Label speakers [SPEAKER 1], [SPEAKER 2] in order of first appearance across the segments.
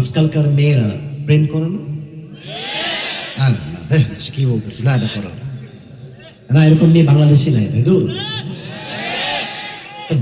[SPEAKER 1] আজকালকার মেয়েরা প্রেম করে না? কি বলতেছি? না এটা করো না। এরকম মেয়ে বাংলাদেশি নাই, ভাই তো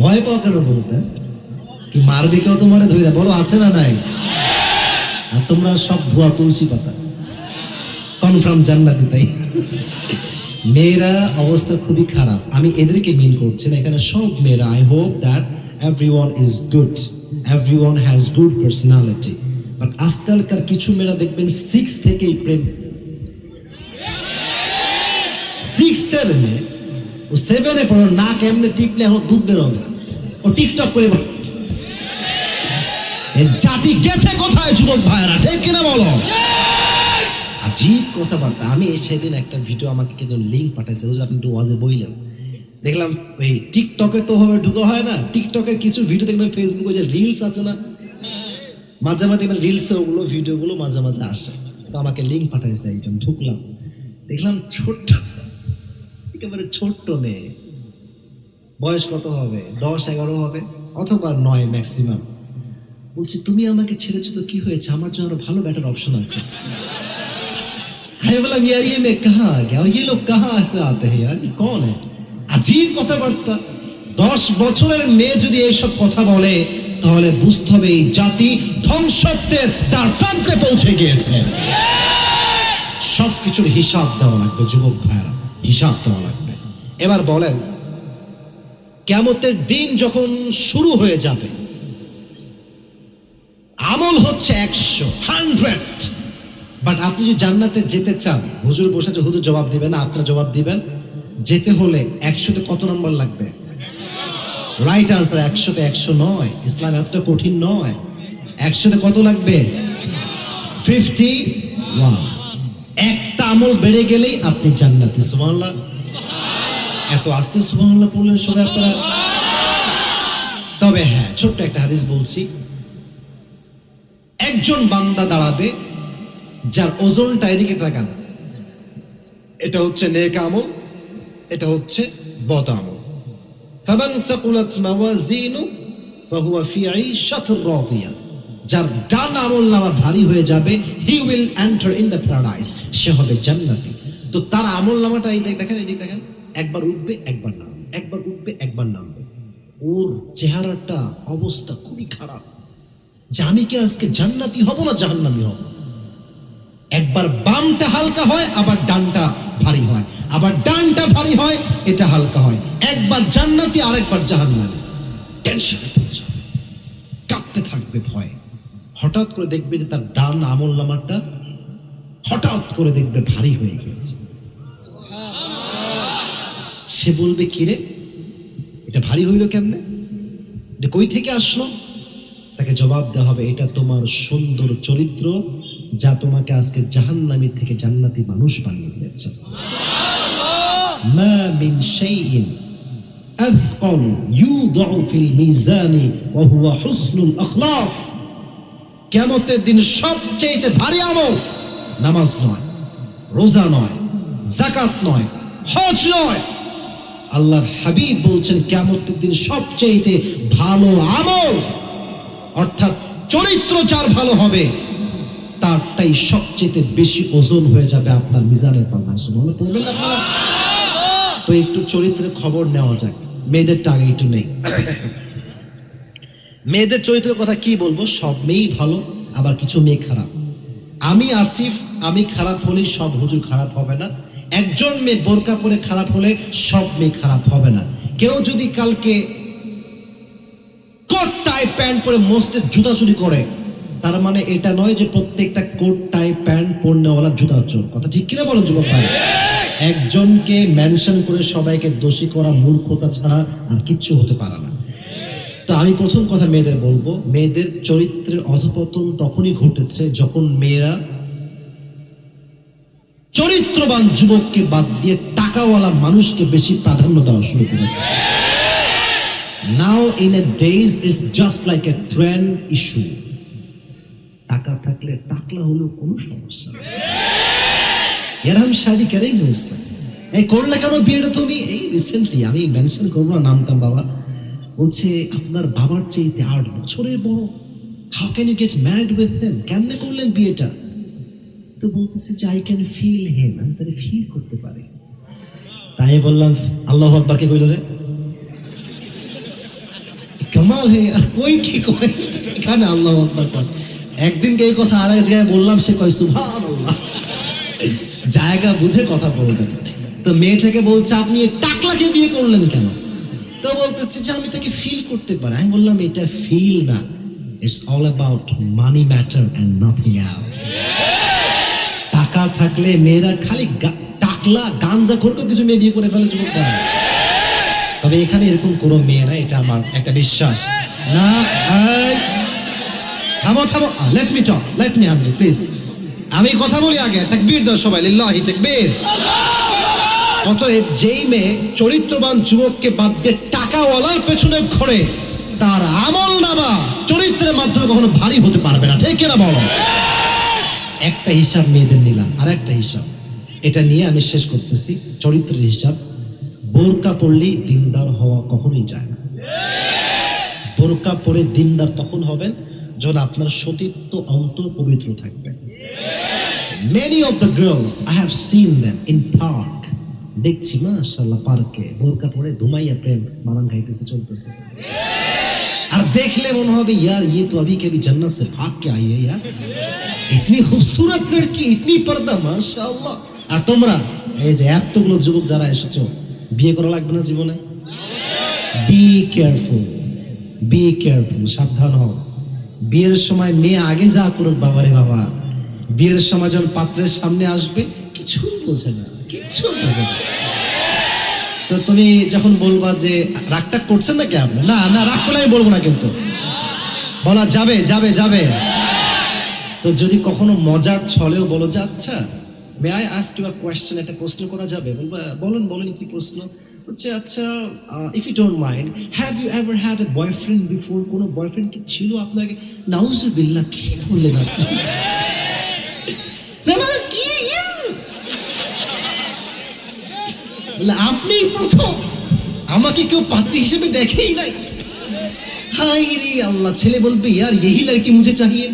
[SPEAKER 1] ভয় পাওয়া কেন বলতে কি মারবে কেউ তোমার ধরে বলো, আছে না নাই? আর তোমরা সব ভুয়া তুলসী পাতা। কনফার্ম জান্নাতি, তাই মেয়েরা অবস্থা খুবই খারাপ। আমি এদেরকে মিন করছি না। এখানে সব মেয়েরা I hope that everyone is good everyone has good personality but আজকালকার কিছু মেয়েরা দেখবেন সিক্স থেকেই প্রেম। সিক্সের মেয়ে ও সেভেনে পড়ো না কেমনে টিপলে এখন দুধ বেরোবে ও টিকটক করে জাতি গেছে কোথায়, যুবক ভাইয়েরা, ঠিক কিনা বলো? আজীব কথাবার্তা। আমি সেদিন একটা ভিডিও আমাকে কিন্তু লিঙ্ক পাঠাইছে বুঝলে আপনি একটু ওয়াজে বইলেন। দেখলাম, ওই টিকটকে তো ভাবে ঢুকো হয় না। টিকটকের কিছু ভিডিও দেখবেন ফেসবুকে যে রিলস আছে না মাঝে মাঝে এবার রিলস ওগুলো ভিডিওগুলো মাঝে মাঝে আসে। আমাকে লিঙ্ক পাঠাইছে একজন, ঢুকলাম। দেখলাম ছোট্ট, একেবারে ছোট্ট মেয়ে। বয়স কত হবে? দশ, এগারো হবে? অথবা নয় ম্যাক্সিমাম বলছি, তুমি আমাকে ছেড়েছো তো কি হয়েছে? আমার জন্য আরও ভালো ব্যাটার অপশন আছে। আমি বললাম, ইয়ার ইয়ে মেয়ে কাহা? গিয়া ইয়ে লোক কাহা আছে আতে ইয়ার? কন আজীব কথাবার্তা। দশ বছরের মেয়ে যদি এইসব কথা বলে তাহলে বুঝতে হবে এই জাতি ধ্বংসত্বের তার প্রান্তে পৌঁছে গিয়েছে। সব কিছুর হিসাব দেওয়া লাগবে, যুবক ভাইয়েরা, হিসাব দেওয়া লাগবে। এবার বলেন কেমতের দিন যখন শুরু হয়ে যাবে, আমল হচ্ছে একশো, হান্ড্রেড। বাট আপনি যদি জান্নাতে যেতে চান, হুজুর বসে হুজুর জবাব দিবেন আপনার জবাব দিবেন, যেতে হলে একশোতে কত নম্বর লাগবে? রাইট আনসার একশোতে একশো নয়। ইসলাম এতটা কঠিন নয়। একশোতে কত লাগবে? ফিফটি ওয়ান একটা আমল বেড়ে গেলেই আপনি জান্নাতি, সুবহানাল্লাহ। এত আস্তে সুবহানাল্লাহ পড়লেন সবাই আপনারা। তবে হ্যাঁ ছোট্ট একটা হাদিস বলছি। একজন বান্দা দাঁড়াবে, যার ওজনটা এদিকে তাকান। এটা হচ্ছে নেক আমল, এটা হচ্ছে বদ আমল। যার ডান আমল নামা ভারী হয়ে যাবে he will enter in the paradise সে হবে জান্নাতি। তো তার আমল নামাটা এই দেখেন এদিক দেখেন। একবার উঠবে, একবার নামবে। একবার উঠবে, একবার নামবে। ওর চেহারাটা অবস্থা খুবই খারাপ। যে আমি কি আজকে জান্নাতি হব না জাহান্নামি হব? একবার বামটা হালকা হয়, আবার ডানটা ভারী হয়। আবার ডানটা ভারী হয়, এটা হালকা হয়। একবার জান্নাতি, আরেকবার জাহান্নামি। টেনশনে পড়ে কাঁপতে থাকবে ভয়। হঠাৎ করে দেখবে যে তার ডান আমল নামারটা হঠাৎ করে দেখবে ভারী হয়ে গিয়েছে। সে বলবে কিরে এটা ভারী হইল কেমনে? কই থেকে আসলো? তাকে জবাব দেওয়া হবে, এটা তোমার সুন্দর চরিত্র যা তোমাকে আজকে জাহান্নামী থেকে জান্নাতি মানুষ বানিয়ে দিয়েছে। মা মিন শাইইন আযকাল ইউদাউ ফিল দিন সবচেয়ে ভারী আমল নামাজ নয়, রোজা নয় জাকাত নয়, হজ নয়। আল্লাহর হাবিব বলছেন কেমতের দিন সবচেয়ে ভালো আমল, অর্থাৎ চরিত্র যার ভালো হবে। তারটাই সবচেয়ে বেশি ওজন হয়ে যাবে আপনার মিজানের পাল্লায়। পড়বেন না তো একটু চরিত্রের খবর নেওয়া যাক। মেয়েদের আগে একটু নেই। মেয়েদের চরিত্রের কথা কি বলব? সব মেয়েই ভালো, আবার কিছু মেয়ে খারাপ। আমি আসিফ, আমি খারাপ হলে সব হুজুর খারাপ হবে না। একজন মেয়ে বোরকা পরে খারাপ হলে সব মেয়ে খারাপ হবে না। কেউ যদি কালকে কোট, টাই, প্যান্ট পরে মস্তে জুতা চুরি করে তার মানে এটা নয় যে প্রত্যেকটা কোট টাই প্যান্ট পরনেওয়ালা জুতা চোর কথা ঠিক কিনা বলেন যুবক ভাই? একজনকে মেনশন করে সবাইকে দোষী করা মূর্খতা ছাড়া আর কিচ্ছু হতে পারে না। তো আমি প্রথম কথা মেয়েদের বলব, মেয়েদের চরিত্রের অধপতন তখনই ঘটেছে যখন মেয়েরা চরিত্রবান যুবককে বাদ দিয়ে টাকাওয়ালা মানুষকে বেশি প্রাধান্য দেওয়া শুরু করেছে। Now in a days is just like a trend issue টাকা থাকলে টাকলা হলো কোন সমস্যা এরাম এরম শাদি কেরাই বলছেন এই করলে কেন বিয়েটা তুমি? এই রিসেন্টলি আমি মেনশন করব না নামটা বাবা। বলছে, আপনার বাবার চেয়েতে আট বছরের বড়। How can you get married with him কেমনে করলেন বিয়েটা? তো বলতেছে যে আই ক্যান ফিল হেম আমি তাহলে ফিল করতে পারি। তাই বললাম, আল্লাহ আব্বাকে কইল রে? কমাল হে, আর কই কি কয়? এখানে আল্লাহ আকবার একদিনকে এই কথা আর এক জায়গায় বললাম, সে কয় সুভান জায়গা বুঝে কথা বলবেন তো মেয়েটাকে বলছে, আপনি টাকলাকে বিয়ে করলেন কেন? তো বলতেছে যে, আমি তাকে ফিল করতে পারি। আমি বললাম, এটা ফিল না। It's all about money matter and nothing else টাকা থাকলে মেয়েরা খালি টাকলা, গাঞ্জা খোরকেও কিছু মেয়ে বিয়ে করে ফেলে যুবক। তবে এখানে এরকম কোনো মেয়ে না এটা আমার একটা বিশ্বাস। না থামো থামো। Let me talk let me please আমি কথা বলি আগে, তাকবীর দাও সবাই, লিল্লাহি তাকবীর। অতএব যেই মেয়ে চরিত্রবান যুবককে বাদ দিয়ে টাকাওয়ালার পেছনে ঘোরে, তার আমল নামা চরিত্রের মাধ্যমে কখনো ভারী হতে পারবে না। ঠিক কিনা বলো? একটা হিসাব মেয়েদের নিলাম আর একটা হিসাব। এটা নিয়ে আমি শেষ করতেছি। চরিত্রের হিসাব, বোরকা পড়লেই দিনদার হওয়া কখনোই যায় না। বোরকা পরে দিনদার তখন হবেন যেন আপনার সতীত্ব অন্তর পবিত্র থাকবে। Many of the girls I have seen them in park দেখছি মাশাল্লাহ পার্কে। বোরকা পরে ধুমাইয়া প্রেম মারান খাইতেছে, চলতেছে। আর দেখলে মনে হবে, ইয়ার ইয়ে তো अभी के জান্নাত जन्नत ভাগ কে আই आई ইয়ার। ইতনি इतनी লড়কি, ইতনি পর্দা, মাশাআল্লাহ। আর তোমরা, এই যে এতগুলো যুবক যারা এসেছ, বিয়ে করা লাগবে না জীবনে? বি কেয়ারফুল বি কেয়ারফুল সাবধান হও। বিয়ের সময় মেয়ে আগে যা করুক বাবারে বাবা। বিয়ের সময় যখন পাত্রের সামনে আসবে, কিছু বোঝে না, কিছু বোঝে না। তো তুমি যখন বলবা যে, রাগটা করছেন নাকি আপনি? না না, রাগ করলে আমি বলব না কিন্তু। বলা যাবে যাবে যাবে। তো যদি কখনো মজার ছলেও বলো যে আচ্ছা may I ask you a question একটা প্রশ্ন করা যাবে? বলবা, বলুন, বলেন কি প্রশ্ন? আচ্ছা if you don't mind have you ever had a boyfriend before কোনো বয়ফ্রেন্ড কি ছিল আপনাকে? কি আপনি? ইয়ে! আপনি প্রথম, আমাকে কেউ পাত্রী হিসেবে দেখেই নাই। হাই রে আল্লাহ, ছেলে বলবে, ইয়ার এই লড়কি মুঝে চাহিয়ে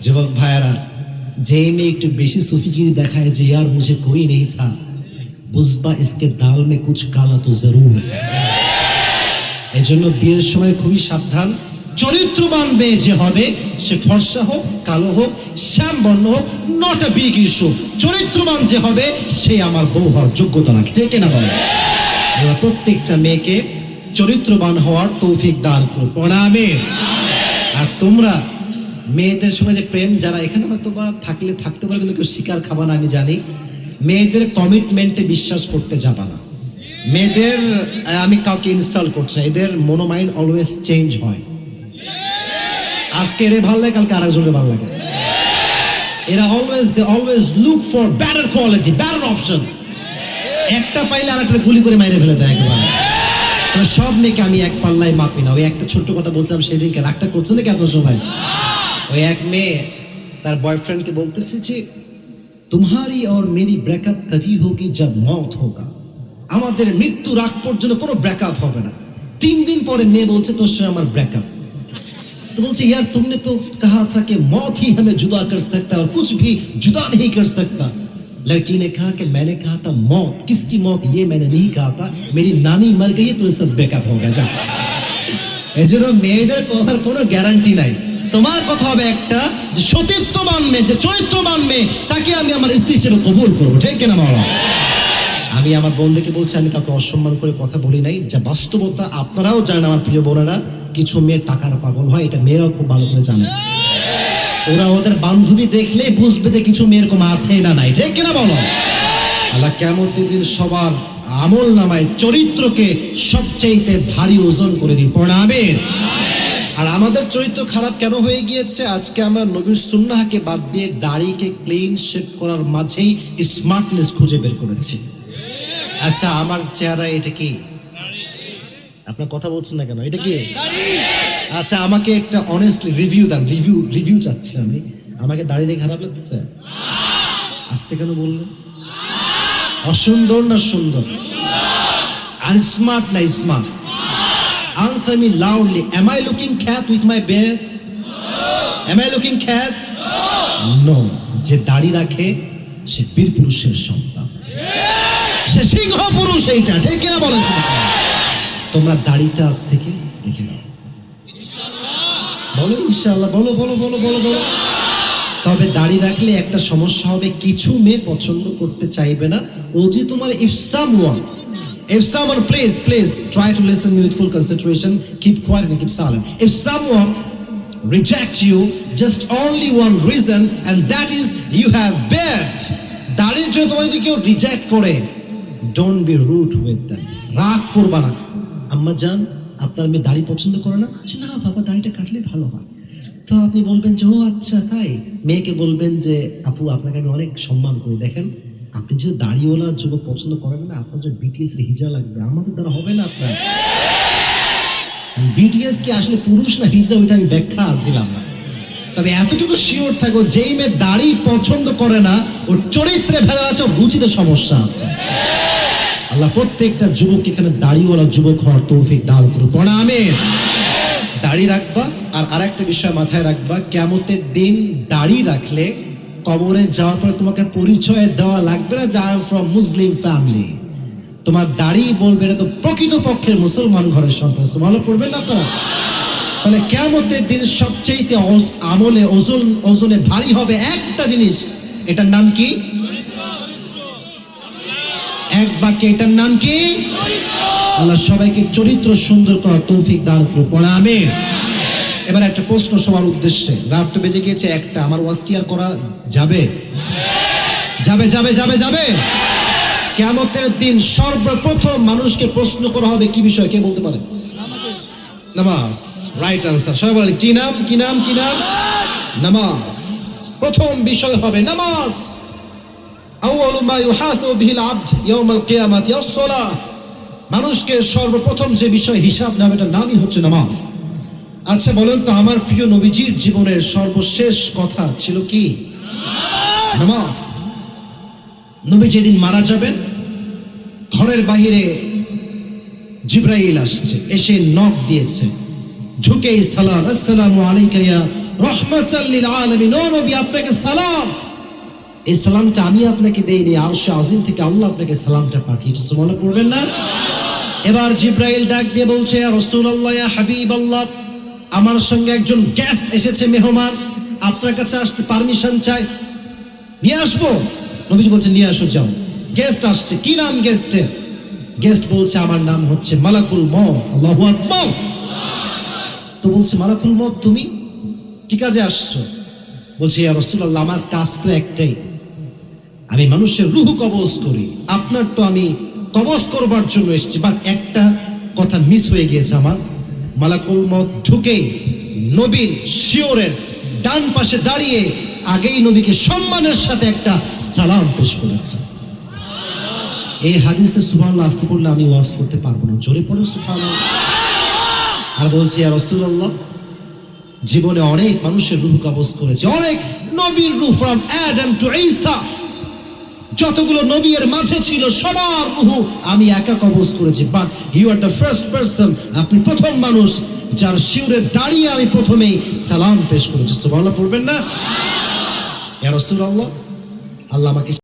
[SPEAKER 1] যুবক ভাইয়ারা, যে মেয়ে একটু বেশি সুফিগিরি দেখায় যে ইয়ার মুঝে কই নেই থা বুঝবা ইসকে ডাল মে কুছ কালা তো জরুর। এই জন্য বিয়ের সময় খুবই সাবধান। চরিত্রবান মেয়ে যে হবে, সে ফর্সা হোক, কালো হোক, শ্যাম বর্ণ হোক নট এ বিগ ইস্যু চরিত্রবান যে হবে, সে আমার বউ হওয়ার যোগ্যতা রাখে ঠিক না বলে। প্রত্যেকটা মেয়েকে চরিত্রবান হওয়ার তৌফিক দান করুক আর তোমরা মেয়েদের সময় যে প্রেম, যারা এখানে হয়তো বা থাকলে থাকতে পারে, কিন্তু কেউ শিকার খাবার না, আমি জানি। মেয়েদের কমিটমেন্টে বিশ্বাস করতে যাবা না। মেয়েদের আমি কাউকে ইনস্টল করছি এদের মনোমাইন্ড অলওয়েজ চেঞ্জ হয়। আজকে এরে ভালো লাগে, কালকে আরেকজনের ভালো লাগে। এরা always they always look for better quality better option একটা পাইলে আরেকটা গুলি করে মাইরে ফেলে দেয় একেবারে। সব মেয়েকে আমি এক পাল্লায় মাপি না। ওই একটা ছোট্ট কথা বলছিলাম সেদিনকে, রাগটা করছে নাকি আপনার সবাই? ওই এক মেয়ে তার বয়ফ্রেন্ডকে বলতেছে যে तुम्हारी और मेरी ब्रेकअप तभी होगी जब मौत होगा আমাদের মৃত্যুর আগ পর্যন্ত কোনো ব্রেকআপ হবে না তিন দিন পরে মেয়ে বলছে তোর সঙ্গে আমার ব্রেকআপ तो बोलते यार तुमने तो कहा था कि मौत ही हमें जुदा कर सकता है और कुछ भी जुदा नहीं कर सकता लड़की ने कहा कि मैंने कहा था मौत किसकी मौत ये मैंने नहीं कहा था मेरी नानी मर गई है तो साथ ब्रेकअप हो गया जा এই জন্য মেয়েদের কথার কোনো গ্যারান্টি নাই তোমার কথা হবে একটা যে সতীত্ববান মেয়ে, যে চরিত্রবান মেয়ে, তাকে আমি আমার স্ত্রী হিসেবে কবুল করব। ঠিক কিনা বলো আমি আমার বোনদেরকে বলছি, আমি কাউকে অসম্মান করে কথা বলি নাই। যা বাস্তবতা, আপনারাও জানেন আমার প্রিয় বোনেরা, কিছু মেয়ে টাকার পাগল হয়, এটা মেয়েরাও খুব ভালো করে জানে। ওরা ওদের বান্ধবী দেখলেই বুঝবে যে কিছু মেয়ের কম আছে না নাই। ঠিক কিনা বলো আল্লাহ কেমন দিন সবার আমল নামায় চরিত্রকে সবচাইতে ভারী ওজন করে দিই প্রণামের আর আমাদের চরিত্র খারাপ কেন হয়ে গিয়েছে? আজকে আমরা নবীর সুন্নাহকে বাদ দিয়ে দাড়িকে ক্লিন শেপ করার মাঝেই স্মার্টনেস খুঁজে বের করেছি। আচ্ছা আমার চেহারা এটা কি? আপনার কথা বলছেন না কেন? এটা কি? আচ্ছা আমাকে একটা অনেস্টলি রিভিউ দেন রিভিউ রিভিউ চাচ্ছি আমি। আমাকে দাঁড়িয়ে খারাপ লাগতেছে? আসতে কেন বললেন? অসুন্দর না সুন্দর? আর স্মার্ট না smart answer me loudly am I looking খ্যাত with my bed am I looking খ্যাত নো যে দাড়ি রাখে, সে বীর পুরুষের সন্তান। সে সিংহ পুরুষ এইটা, ঠিক কিনা বলেন? তোমরা দাড়িটা আজ থেকে রেখে দাও। বলো ইনশাআল্লাহ, বলো বলো বলো বলো বলো। তবে দাড়ি রাখলে একটা সমস্যা হবে, কিছু মেয়ে পছন্দ করতে চাইবে না। ও যে তোমার if someone if someone please please try to listen with full consideration keep quiet and keep silent if someone reject you just only one reason and that is you have beard দাড়ির জন্য তোমার যদি কেউ reject করে don't be rude with them রাগ করবা না আম্মা জান আপনার মেয়ে দাড়ি পছন্দ করে না সে না বাবা দাড়িটা কাটলে ভালো হয় তো আপনি বলবেন যে ও আচ্ছা তাই মেয়েকে বলবেন যে আপু আপনাকে আমি অনেক সম্মান করি দেখেন আপনি যে দাড়িওয়ালা যুবক পছন্দ করেন না, আপনার যে বিটিএস এর হিজা লাগবে, আমাদের দ্বারা হবে না আপনার। বিটিএস কি আসলে পুরুষ না হিজড়া, ওইটা আমি ব্যাখ্যা দিলাম না। তবে এতটুকু শিওর থাকো, যেই মেয়ে দাড়ি পছন্দ করে না, ওর চরিত্রে ভেজা আছে রুচিতে সমস্যা আছে। আল্লাহ প্রত্যেকটা যুবক এখানে দাড়িওয়ালা যুবক হওয়ার তৌফিক দান করুন প্রণামে দাড়ি রাখবা, আর আরেকটা বিষয় মাথায় রাখবা কেমতের দিন দাড়ি রাখলে কবরে যাওয়ার পরে তোমাকে পরিচয় দেওয়া লাগবে না যে আই ফ্রম মুসলিম ফ্যামিলি তোমার দাড়ি বলবে এটা তো প্রকৃত পক্ষের মুসলমান ঘরের সন্তান। ভালো পড়বেন না আপনারা? তাহলে কেমতের দিন সবচেয়ে আমলে ওজন ওজনে ভারী হবে একটা জিনিস। এটার নাম কি? এক বাক্যে এটার নাম কি? আল্লাহ সবাইকে চরিত্র সুন্দর করার তৌফিক দান করুন। প্রণামে এবার একটা প্রশ্ন সবার উদ্দেশ্যে। রাত তো বেজে গিয়েছে একটা, আমার ওয়াজ কি আর করা যাবে? যাবে যাবে যাবে যাবে। কেমতের দিন সর্বপ্রথম মানুষকে প্রশ্ন করা হবে কি বিষয়, কে বলতে পারে? নামাজ রাইট আনসার সবাই বলেন, কি নাম কি নাম কি নাম? নামাজ। প্রথম বিষয় হবে নামাজ। আউয়ালু মা ইউহাসাবু বিহিল আবদ ইয়াউমাল কিয়ামাতি মানুষকে সর্বপ্রথম যে বিষয় হিসাব নেবে এটার নামই হচ্ছে নামাজ। আচ্ছা বলেন তো আমার প্রিয় নবীজির জীবনের সর্বশেষ কথা ছিল কি? নামাজ। নবী যেদিন মারা যাবেন ঘরের বাহিরে জিব্রাইল আসছে এসে নখ দিয়েছে। ঝুঁকেই সালাম আসসালামু আলাইকা ইয়া রাহমাতাল লিল আলামিন। ও নবী আপনাকে সালাম। এই সালামটা আমি আপনাকে দেইনি আরশে আজিম থেকে আল্লাহ আপনাকে সালামটা পাঠিয়েছে মনে পড়বেন না এবার জিব্রাইল ডাক দিয়ে বলছে ইয়া রাসূলুল্লাহ ইয়া হাবিবাল্লাহ। আমার সঙ্গে একজন গেস্ট এসেছে মেহমান। আপনার কাছে আসতে পারমিশন চাই। নিয়ে আসব? নবীজি বলছে নিয়ে আসো, যাও। গেস্ট আসছে। কি নাম গেস্টের গেস্ট বলছে, আমার নাম হচ্ছে মালাকুল মত তো বলছে, মালাকুল মত তুমি? কি কাজে আসছো? বলছে রাসূলুল্লাহ, আমার কাজ তো একটাই। আমি মানুষের রুহ কবজ করি। আপনার তো আমি কবজ করবার জন্য এসেছি। বাট একটা কথা মিস হয়ে গিয়েছে আমার। মালাকুল মত ঢুকে নবীর শিওরের ডান পাশে দাঁড়িয়ে আগেই নবীকে সম্মানের সাথে একটা সালাম পেশ করেছে। এই হাদিসে সুবহানাল্লাহ আসতে পড়লে আমি ওয়াজ করতে পারব না। জোরে পড়ে, সুবহানাল্লাহ। আর বলছি আর রাসূলুল্লাহ, জীবনে অনেক মানুষের রূহ কবজ করেছে। অনেক নবীর রূহ ফ্রম অ্যাডাম টু ঈসা যতগুলো নবীর মাঝে ছিল সবার বহু আমি একা কবজ করেছি। But you are the first person আপনি প্রথম মানুষ যার শিউরে দাঁড়িয়ে আমি প্রথমেই সালাম পেশ করেছি। সুবাহ পড়বেন না? রাসূলুল্লাহ, আল্লাহ আমাকে